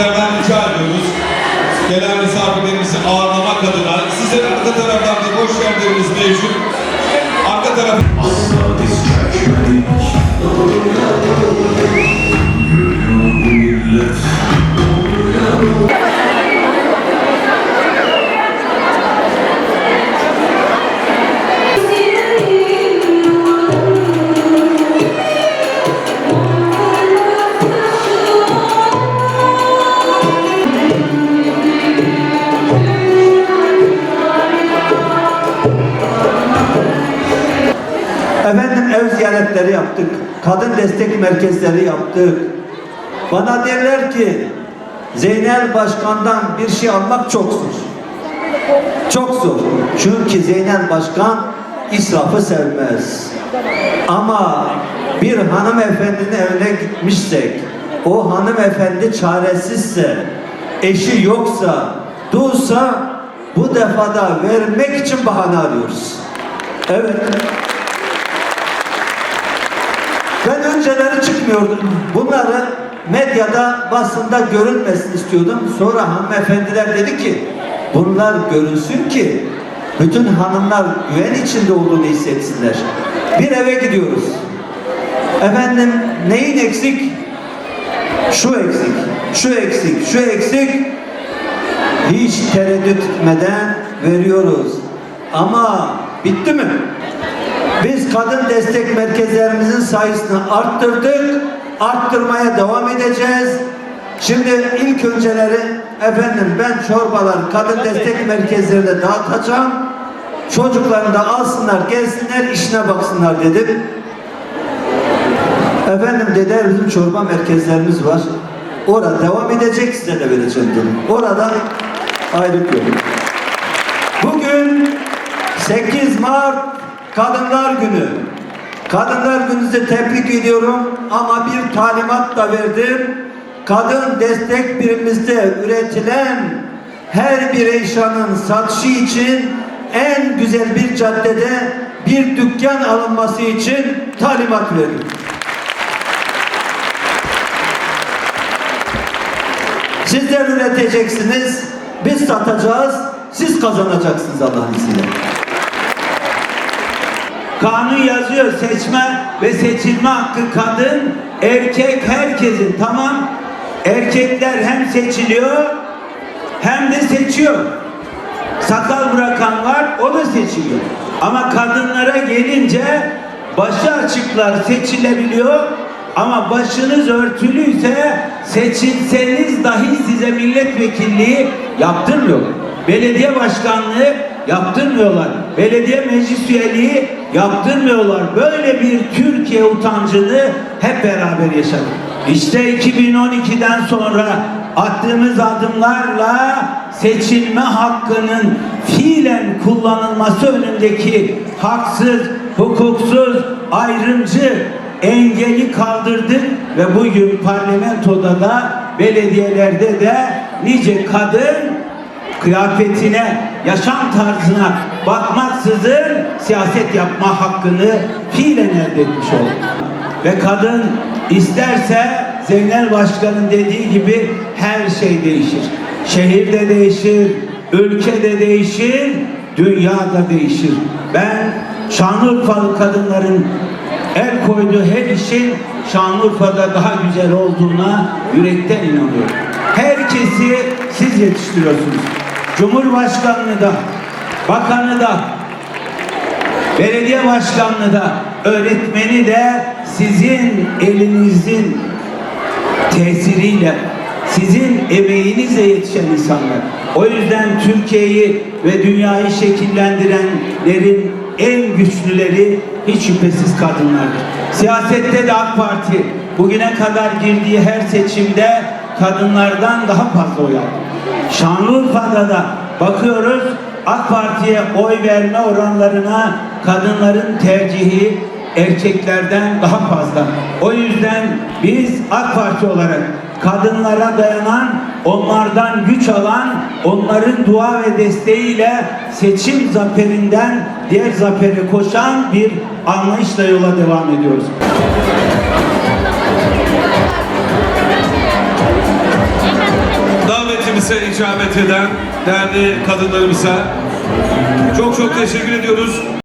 sizlerden rica ediyoruz. Gelen misafirlerimizi ağırlamak adına size arka taraftan da boş yerlerimiz mevcut. Arka taraf ev ziyaretleri yaptık. Kadın destek merkezleri yaptık. Bana derler ki Zeynel Başkan'dan bir şey almak çok zor. Çok zor. Çünkü Zeynel Başkan israfı sevmez. Ama bir hanımefendinin evine gitmişsek, o hanımefendi çaresizse, eşi yoksa, dulsa bu defada vermek için bahane arıyoruz. Evet. Ben önceleri çıkmıyordum. Bunları medyada, basında görünmesin istiyordum. Sonra hanımefendiler dedi ki, bunlar görünsün ki bütün hanımlar güven içinde olduğunu hissetsinler. Bir eve gidiyoruz. Efendim neyin eksik? Şu eksik, şu eksik, şu eksik. Hiç tereddüt etmeden veriyoruz. Ama bitti mi? Biz kadın destek merkezlerimizin sayısını arttırdık. Arttırmaya devam edeceğiz. Şimdi ilk önceleri efendim ben çorbalar kadın destek merkezlerinde dağıtacağım. Çocuklarını da alsınlar gelsinler işine baksınlar dedim. Efendim dediler bizim çorba merkezlerimiz var. Orada devam edecek size de vereceğim dedim. Orada ayrık yok. Bugün 8 Mart Kadınlar Günü. Kadınlar Günü'nü tebrik ediyorum ama bir talimat da verdim. Kadın destek birimimizde üretilen her bir eşyanın satışı için en güzel bir caddede bir dükkan alınması için talimat verdim. Sizler üreteceksiniz, biz satacağız, siz kazanacaksınız Allah'ın izniyle. Kanun yazıyor seçme ve seçilme hakkı kadın, erkek herkesin tamam. Erkekler hem seçiliyor hem de seçiyor. Sakal bırakan var o da seçiliyor. Ama kadınlara gelince başı açıklar seçilebiliyor ama başınız örtülüyse seçilseniz dahi size milletvekilliği yaptırmıyorlar. Belediye başkanlığı yaptırmıyorlar. Belediye meclis üyeliği yaptırmıyorlar. Böyle bir Türkiye utancını hep beraber yaşadık. İşte 2012'den sonra attığımız adımlarla seçilme hakkının fiilen kullanılması önündeki haksız, hukuksuz, ayrımcı engeli kaldırdık ve bugün parlamentoda da belediyelerde de nice kadın kıyafetine, yaşam tarzına bakmaksızın siyaset yapma hakkını fiilen elde etmiş oldu. Ve kadın isterse Zeynel Başkan'ın dediği gibi her şey değişir. Şehirde değişir, ülkede değişir, dünyada değişir. Ben Şanlıurfalı kadınların el koyduğu her işin Şanlıurfa'da daha güzel olduğuna yürekten inanıyorum. Herkesi siz yetiştiriyorsunuz. Cumhurbaşkanlığı da, bakanı da, belediye başkanlığı da, öğretmeni de sizin elinizin tesiriyle, sizin emeğinizle yetişen insanlar. O yüzden Türkiye'yi ve dünyayı şekillendirenlerin en güçlüleri hiç şüphesiz kadınlardır. Siyasette de AK Parti bugüne kadar girdiği her seçimde kadınlardan daha fazla oy aldı. Şanlıurfa'da da bakıyoruz AK Parti'ye oy verme oranlarına kadınların tercihi erkeklerden daha fazla. O yüzden biz AK Parti olarak kadınlara dayanan, onlardan güç alan, onların dua ve desteğiyle seçim zaferinden diğer zafere koşan bir anlayışla yola devam ediyoruz. İcabet eden değerli kadınlarımıza çok çok teşekkür ediyoruz.